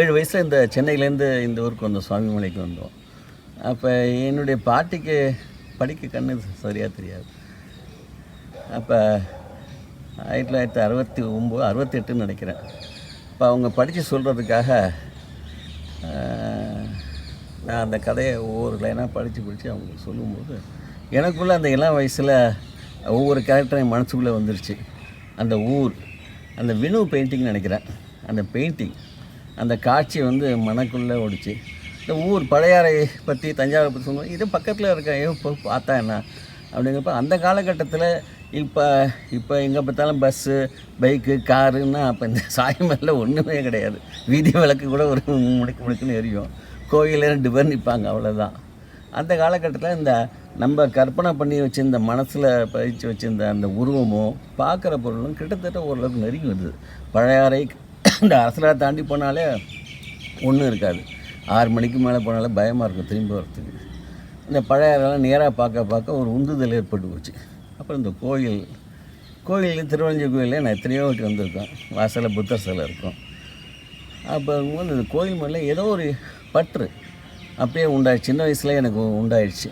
ஏழு வயசில் இந்த சென்னையிலேருந்து இந்த ஊருக்கு வந்தோம் சுவாமிமலைக்கு வந்தோம். அப்போ என்னுடைய பாட்டிக்கு படிக்க கண்ணு சரியாக தெரியாது. அப்போ ஆயிரத்தி தொள்ளாயிரத்தி அறுபத்தி ஒம்பது அறுபத்தெட்டுன்னு நினைக்கிறேன். இப்போ அவங்க படித்து சொல்கிறதுக்காக நான் அந்த கதையை ஒவ்வொரு லைனாக படித்து படித்து அவங்களுக்கு சொல்லும்போது எனக்குள்ளே அந்த இளம் வயசில் ஒவ்வொரு கேரக்டரும் மனசுக்குள்ளே வந்துருச்சு. அந்த ஊர் அந்த வினு பெயிண்டிங் நினைக்கிறேன். அந்த பெயிண்டிங் அந்த காட்சி வந்து மனக்குள்ளே ஓடிச்சு. இந்த ஊர் பழையாறை பற்றி தஞ்சாவூரை பற்றி சொல்லுவோம் இது பக்கத்தில் இருக்க இப்போ பார்த்தா என்ன? அப்படிங்கிறப்ப அந்த காலகட்டத்தில் இப்போ இப்போ எங்கே பார்த்தாலும் பஸ்ஸு பைக்கு காருன்னா அப்போ இந்த சாயமல்ல ஒன்றுமே கிடையாது. வீதி விளக்கு கூட ஒரு முடுக்கு முடுக்குன்னு எரியும். கோயிலில் ரெண்டு பேர் நிற்பாங்க அவ்வளோதான் அந்த காலகட்டத்தில் இந்த நம்ம கற்பனை பண்ணி வச்சுருந்த மனசில் பயிற்சி வச்சுருந்த அந்த உருவமும் பார்க்குற பொருளும் கிட்டத்தட்ட ஓரளவுக்கு நெருங்கி வருது. பழையாறை இந்த அரசலாக தாண்டி போனாலே ஒன்றும் இருக்காது. ஆறு மணிக்கு மேலே போனாலே பயமாக இருக்கும் திரும்பி வரத்துக்கு இந்த பழையாறைலாம் நேராக பார்க்க பார்க்க ஒரு உந்துதல் ஏற்பட்டு போச்சு. அப்புறம் இந்த கோயில் கோயில் திருவள்ளஞ்சி கோயிலே நான் எத்தனையோ வாட்டி வந்திருக்கேன். வாசலில் புத்தர் சிலை இருக்கும். அப்போ இந்த கோயில் மேலே ஏதோ ஒரு பற்று அப்படியே உண்டாயிடுச்சு. சின்ன வயசுல எனக்கு உண்டாயிடுச்சு.